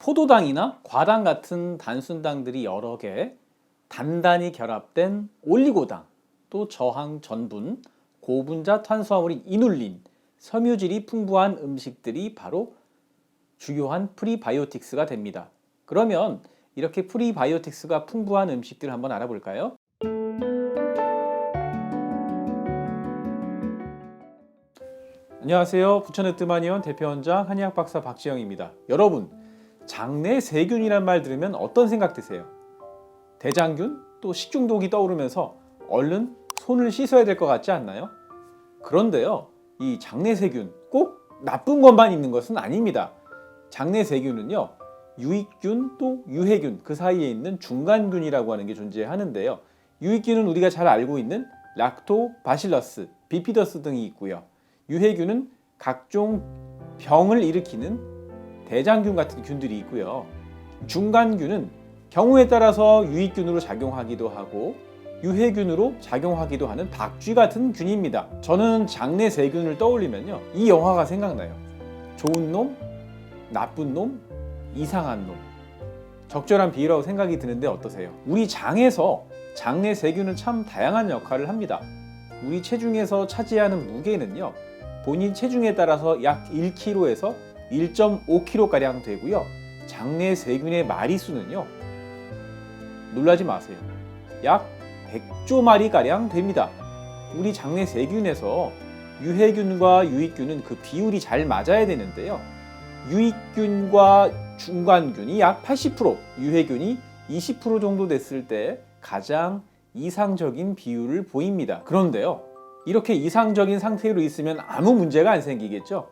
포도당이나 과당 같은 단순당들이 여러 개 단단히 결합된 올리고당, 또 저항 전분, 고분자 탄수화물인 이눌린, 섬유질이 풍부한 음식들이 바로 주요한 프리바이오틱스가 됩니다. 그러면 이렇게 프리바이오틱스가 풍부한 음식들 한번 알아볼까요? 안녕하세요. 부천의 뜨마니원 대표원장 한의학 박사 박지영입니다. 여러분, 장내 세균이란 말 들으면 어떤 생각 드세요? 대장균 또 식중독이 떠오르면서 얼른 손을 씻어야 될 것 같지 않나요? 그런데요, 이 장내 세균 꼭 나쁜 것만 있는 것은 아닙니다. 장내 세균은요, 유익균 또 유해균 그 사이에 있는 중간균이라고 하는 게 존재하는데요. 유익균은 우리가 잘 알고 있는 락토바실러스, 비피더스 등이 있고요. 유해균은 각종 병을 일으키는 대장균 같은 균들이 있고요. 중간균은 경우에 따라서 유익균으로 작용하기도 하고 유해균으로 작용하기도 하는 박쥐 같은 균입니다. 저는 장내 세균을 떠올리면요. 이 영화가 생각나요. 좋은 놈, 나쁜 놈, 이상한 놈. 적절한 비유라고 생각이 드는데 어떠세요? 우리 장에서 장내 세균은 참 다양한 역할을 합니다. 우리 체중에서 차지하는 무게는요. 본인 체중에 따라서 약 1kg에서 1.5kg가량 되고요. 장내 세균의 마리수는요. 놀라지 마세요. 약 100조 마리가량 됩니다. 우리 장내 세균에서 유해균과 유익균은 그 비율이 잘 맞아야 되는데요. 유익균과 중간균이 약 80%, 유해균이 20% 정도 됐을 때 가장 이상적인 비율을 보입니다. 그런데요. 이렇게 이상적인 상태로 있으면 아무 문제가 안 생기겠죠.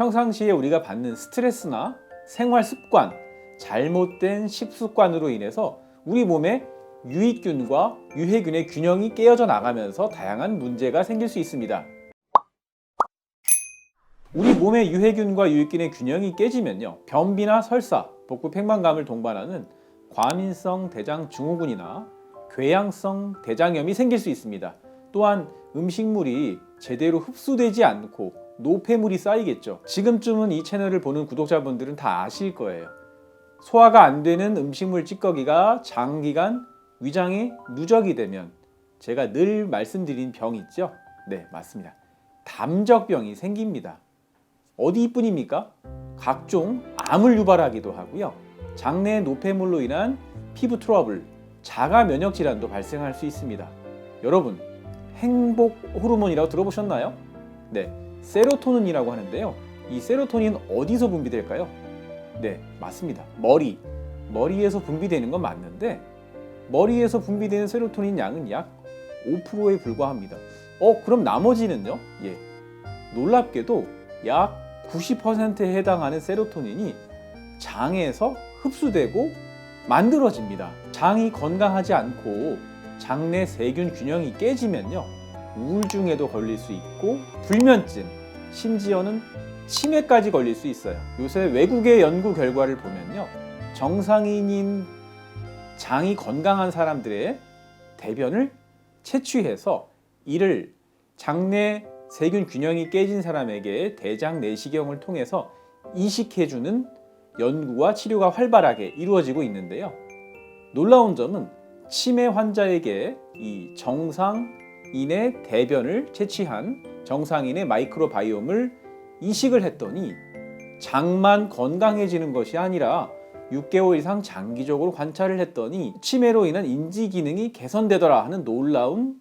평상시에 우리가 받는 스트레스나 생활 습관, 잘못된 식습관으로 인해서 우리 몸에 유익균과 유해균의 균형이 깨어져 나가면서 다양한 문제가 생길 수 있습니다. 우리 몸의 유해균과 유익균의 균형이 깨지면요. 변비나 설사, 복부 팽만감을 동반하는 과민성 대장 증후군이나 궤양성 대장염이 생길 수 있습니다. 또한 음식물이 제대로 흡수되지 않고 노폐물이 쌓이겠죠. 지금쯤은 이 채널을 보는 구독자분들은 다 아실 거예요. 소화가 안 되는 음식물 찌꺼기가 장기간 위장에 누적이 되면 제가 늘 말씀드린 병 있죠? 네, 맞습니다. 담적병이 생깁니다. 어디뿐입니까? 각종 암을 유발하기도 하고요. 장내 노폐물로 인한 피부 트러블, 자가 면역 질환도 발생할 수 있습니다. 여러분, 행복 호르몬이라고 들어보셨나요? 네, 세로토닌이라고 하는데요. 이 세로토닌 어디서 분비될까요? 네, 맞습니다. 머리. 머리에서 분비되는 건 맞는데 머리에서 분비되는 세로토닌 양은 약 5%에 불과합니다. 어, 그럼 나머지는요? 예. 놀랍게도 약 90%에 해당하는 세로토닌이 장에서 흡수되고 만들어집니다. 장이 건강하지 않고 장내 세균 균형이 깨지면요. 우울증에도 걸릴 수 있고 불면증, 심지어는 치매까지 걸릴 수 있어요. 요새 외국의 연구 결과를 보면요. 정상인인 장이 건강한 사람들의 대변을 채취해서 이를 장내 세균 균형이 깨진 사람에게 대장 내시경을 통해서 이식해주는 연구와 치료가 활발하게 이루어지고 있는데요. 놀라운 점은 치매 환자에게 이 정상 인의 대변을 채취한 정상인의 마이크로바이옴을 이식을 했더니 장만 건강해지는 것이 아니라 6개월 이상 장기적으로 관찰을 했더니 치매로 인한 인지 기능이 개선되더라 하는 놀라운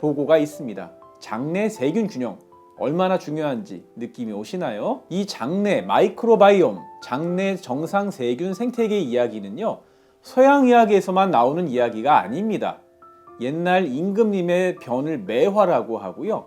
보고가 있습니다. 장내 세균 균형 얼마나 중요한지 느낌이 오시나요? 이 장내 마이크로바이옴, 장내 정상 세균 생태계 이야기는요. 서양 의학에서만 나오는 이야기가 아닙니다. 옛날 임금님의 변을 매화라고 하고요.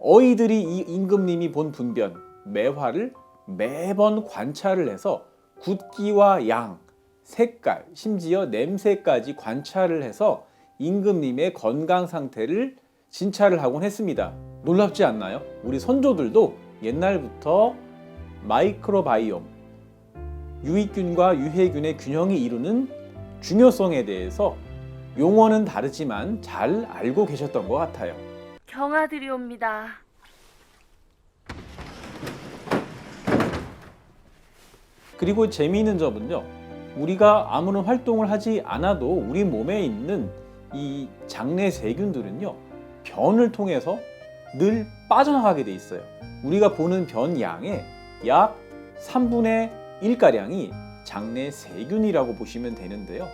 어이들이 이 임금님이 본 분변, 매화를 매번 관찰을 해서 굵기와 양, 색깔, 심지어 냄새까지 관찰을 해서 임금님의 건강 상태를 진찰을 하곤 했습니다. 놀랍지 않나요? 우리 선조들도 옛날부터 마이크로바이옴, 유익균과 유해균의 균형이 이루는 중요성에 대해서 용어는 다르지만 잘 알고 계셨던 것 같아요. 경아드리옵니다. 그리고 재미있는 점은요. 우리가 아무런 활동을 하지 않아도 우리 몸에 있는 이 장내 세균들은요. 변을 통해서 늘 빠져나가게 돼 있어요. 우리가 보는 변 양의 약 3분의 1가량이 장내 세균이라고 보시면 되는데요.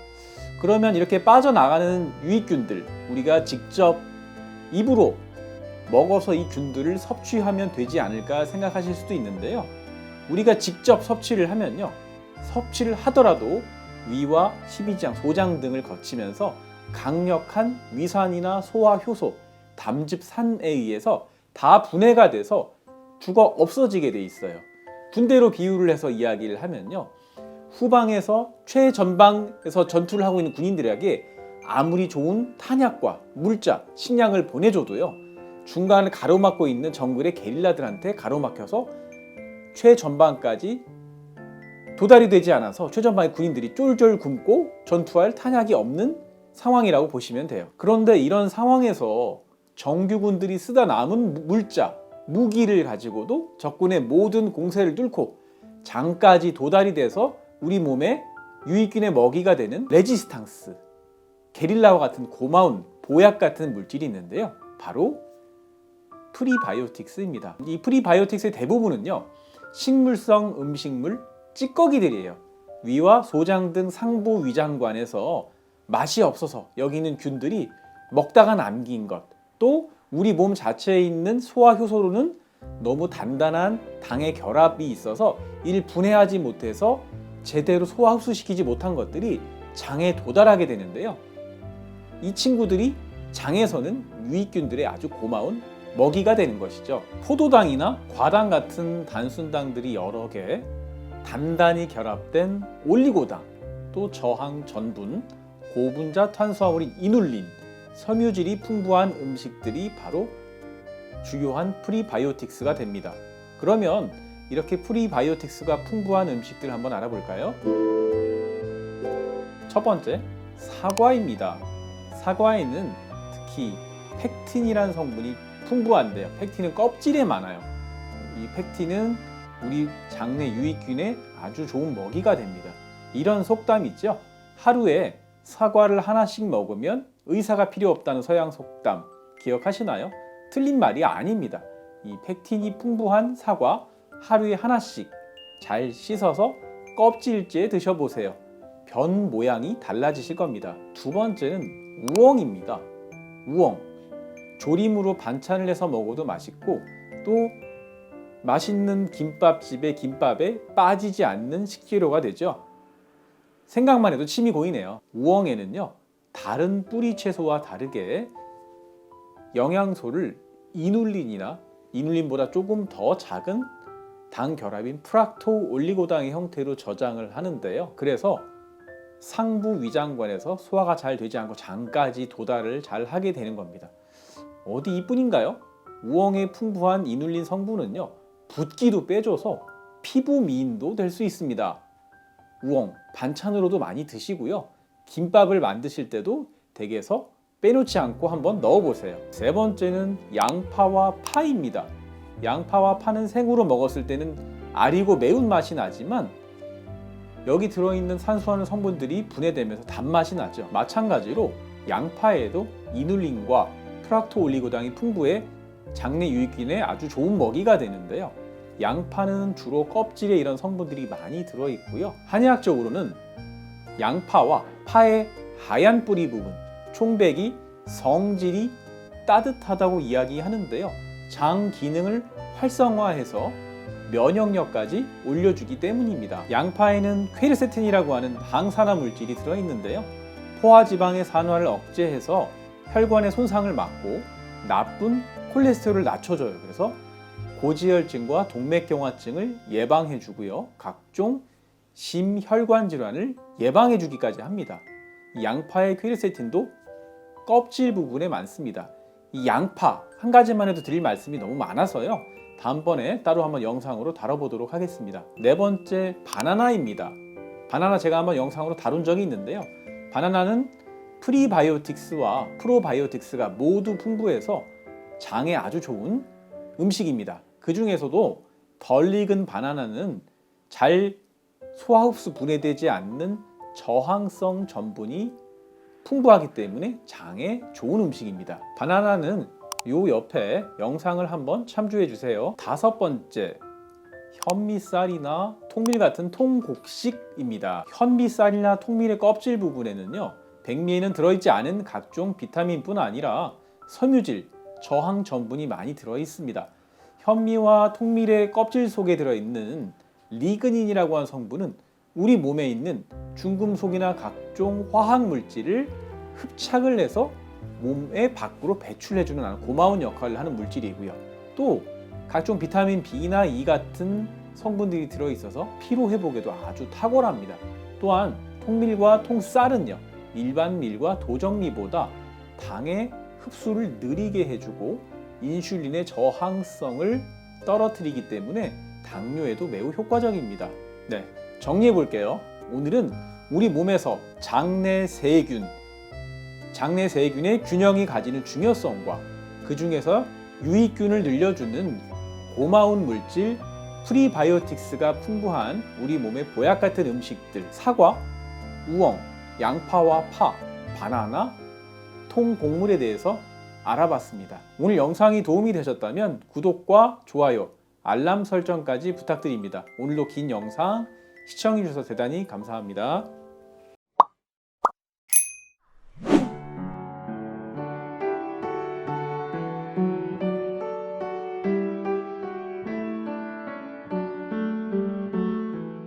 그러면 이렇게 빠져나가는 유익균들 우리가 직접 입으로 먹어서 이 균들을 섭취하면 되지 않을까 생각하실 수도 있는데요. 우리가 직접 섭취를 하면요. 섭취를 하더라도 위와 십이장, 소장 등을 거치면서 강력한 위산이나 소화 효소, 담즙산에 의해서 다 분해가 돼서 죽어 없어지게 돼 있어요. 군대로 비유를 해서 이야기를 하면요. 후방에서 최전방에서 전투를 하고 있는 군인들에게 아무리 좋은 탄약과 물자, 식량을 보내줘도요. 중간을 가로막고 있는 정글의 게릴라들한테 가로막혀서 최전방까지 도달이 되지 않아서 최전방의 군인들이 쫄쫄 굶고 전투할 탄약이 없는 상황이라고 보시면 돼요. 그런데 이런 상황에서 정규군들이 쓰다 남은 물자, 무기를 가지고도 적군의 모든 공세를 뚫고 장까지 도달이 돼서 우리 몸에 유익균의 먹이가 되는 레지스탕스, 게릴라와 같은 고마운 보약 같은 물질이 있는데요. 바로 프리바이오틱스입니다. 이 프리바이오틱스의 대부분은요. 식물성 음식물 찌꺼기들이에요. 위와 소장 등 상부 위장관에서 맛이 없어서 여기 있는 균들이 먹다가 남긴 것, 또 우리 몸 자체에 있는 소화 효소로는 너무 단단한 당의 결합이 있어서 이를 분해하지 못해서 제대로 소화 흡수시키지 못한 것들이 장에 도달하게 되는데요. 이 친구들이 장에서는 유익균들의 아주 고마운 먹이가 되는 것이죠. 포도당이나 과당 같은 단순당들이 여러 개, 단단히 결합된 올리고당, 또 저항 전분, 고분자 탄수화물인 이눌린, 섬유질이 풍부한 음식들이 바로 주요한 프리바이오틱스가 됩니다. 그러면 이렇게 프리바이오틱스가 풍부한 음식들 한번 알아볼까요? 첫 번째, 사과입니다. 사과에는 특히 팩틴이라는 성분이 풍부한데요. 팩틴은 껍질에 많아요. 이 팩틴은 우리 장내 유익균의 아주 좋은 먹이가 됩니다. 이런 속담 있죠? 하루에 사과를 하나씩 먹으면 의사가 필요 없다는 서양 속담 기억하시나요? 틀린 말이 아닙니다. 이 팩틴이 풍부한 사과 하루에 하나씩 잘 씻어서 껍질째 드셔보세요. 변 모양이 달라지실 겁니다. 두 번째는 우엉입니다. 우엉. 조림으로 반찬을 해서 먹어도 맛있고 또 맛있는 김밥집의 김밥에 빠지지 않는 식재료가 되죠. 생각만 해도 침이 고이네요. 우엉에는요, 다른 뿌리 채소와 다르게 영양소를 이눌린이나 이눌린보다 조금 더 작은 당 결합인 프락토 올리고당의 형태로 저장을 하는데요. 그래서 상부 위장관에서 소화가 잘 되지 않고 장까지 도달을 잘 하게 되는 겁니다. 어디 이뿐인가요? 우엉의 풍부한 이눌린 성분은요, 붓기도 빼줘서 피부 미인도 될 수 있습니다. 우엉 반찬으로도 많이 드시고요. 김밥을 만드실 때도 댁에서 빼놓지 않고 한번 넣어보세요. 세 번째는 양파와 파입니다. 양파와 파는 생으로 먹었을 때는 아리고 매운 맛이 나지만 여기 들어있는 산수화물 성분들이 분해되면서 단맛이 나죠. 마찬가지로 양파에도 이눌린과 프락토 올리고당이 풍부해 장내 유익균의 아주 좋은 먹이가 되는데요. 양파는 주로 껍질에 이런 성분들이 많이 들어 있고요. 한의학적으로는 양파와 파의 하얀 뿌리 부분, 총백이 성질이 따뜻하다고 이야기하는데요. 장 기능을 활성화해서 면역력까지 올려주기 때문입니다. 양파에는 퀘르세틴이라고 하는 항산화 물질이 들어 있는데요. 포화 지방의 산화를 억제해서 혈관의 손상을 막고 나쁜 콜레스테롤을 낮춰줘요. 그래서 고지혈증과 동맥경화증을 예방해 주고요. 각종 심혈관 질환을 예방해 주기까지 합니다. 이 양파의 퀘르세틴도 껍질 부분에 많습니다. 이 양파 한 가지만 해도 드릴 말씀이 너무 많아서요. 다음번에 따로 한번 영상으로 다뤄보도록 하겠습니다. 네 번째 바나나입니다. 바나나 제가 한번 영상으로 다룬 적이 있는데요. 바나나는 프리바이오틱스와 프로바이오틱스가 모두 풍부해서 장에 아주 좋은 음식입니다. 그 중에서도 덜 익은 바나나는 잘 소화흡수 분해되지 않는 저항성 전분이 풍부하기 때문에 장에 좋은 음식입니다. 바나나는 요 옆에 영상을 한번 참조해 주세요. 다섯 번째, 현미쌀이나 통밀 같은 통곡식입니다. 현미쌀이나 통밀의 껍질 부분에는요, 백미에는 들어있지 않은 각종 비타민뿐 아니라 섬유질, 저항 전분이 많이 들어 있습니다. 현미와 통밀의 껍질 속에 들어있는 리그닌이라고 하는 성분은 우리 몸에 있는 중금속이나 각종 화학 물질을 흡착을 해서 몸의 밖으로 배출해주는 고마운 역할을 하는 물질이고요. 또 각종 비타민 B나 E 같은 성분들이 들어있어서 피로 회복에도 아주 탁월합니다. 또한 통밀과 통쌀은요 일반 밀과 도정미보다 당의 흡수를 느리게 해주고 인슐린의 저항성을 떨어뜨리기 때문에 당뇨에도 매우 효과적입니다. 네, 정리해 볼게요. 오늘은 우리 몸에서 장내 세균, 장내 세균의 균형이 가지는 중요성과 그 중에서 유익균을 늘려주는 고마운 물질 프리바이오틱스가 풍부한 우리 몸의 보약 같은 음식들 사과, 우엉, 양파와 파, 바나나, 통곡물에 대해서 알아봤습니다. 오늘 영상이 도움이 되셨다면 구독과 좋아요, 알람 설정까지 부탁드립니다. 오늘도 긴 영상 시청해 주셔서 대단히 감사합니다.